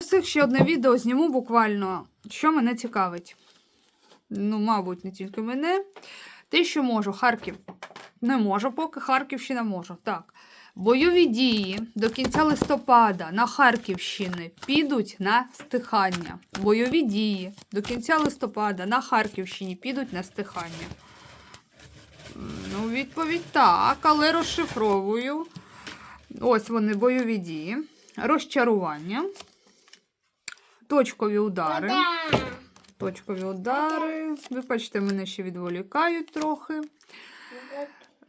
Всіх ще одне відео зніму буквально, що мене цікавить. Ну, мабуть, не тільки мене. Те, що можу, Харків. Не можу, поки Харківщина можу. Так. Бойові дії до кінця листопада на Харківщини підуть на стихання. Бойові дії до кінця листопада на Харківщині підуть на стихання. Ну, відповідь так, але розшифровую. Ось вони бойові дії, розчарування, точкові удари. Да. Точкові удари. Вибачте, мене ще відволікають трохи.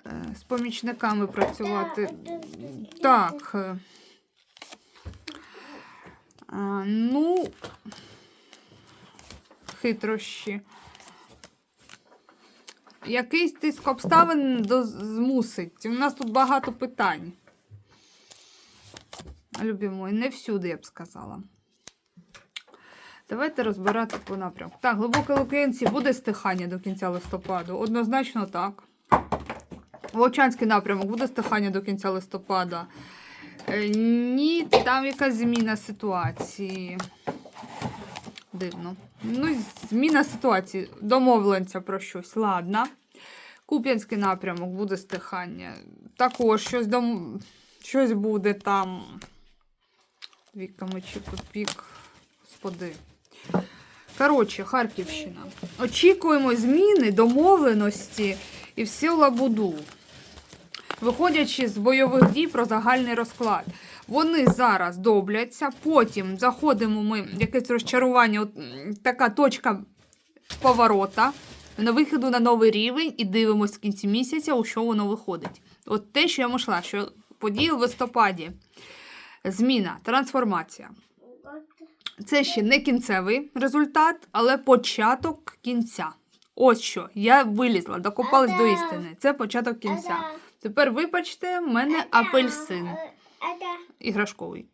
Е, З помічниками працювати. Так. е, а, ну, хитрощі. Якийсь тиск обставин змусить. У нас тут багато питань. Любі мої, не всюди, я б сказала. Давайте розбирати по напрямку. Так, глибоке Лук'янці буде стихання до кінця листопаду. Однозначно так. Вовчанський напрямок буде стихання до кінця листопада. Е, Ні, там якась зміна ситуації. Дивно. Ну, зміна ситуації. Домовленця про щось. Ладно. Куп'янський напрямок буде стихання. Також щось, дом... щось буде там. Віка мечі тупік. Господи. Коротше, Харківщина. Очікуємо зміни, домовленості і всю лабуду. Виходячи з бойових дій про загальний розклад. Вони зараз добляться, потім заходимо ми, якесь розчарування, от, така точка поворота на виходу на новий рівень і дивимося в кінці місяця, у що воно виходить. От те, що я йшла, що події в листопаді. Зміна, трансформація. Це ще не кінцевий результат, але початок кінця. Ось що, я вилізла, докопалась до істини. Це початок кінця. Тепер, вибачте, в мене апельсин іграшковий.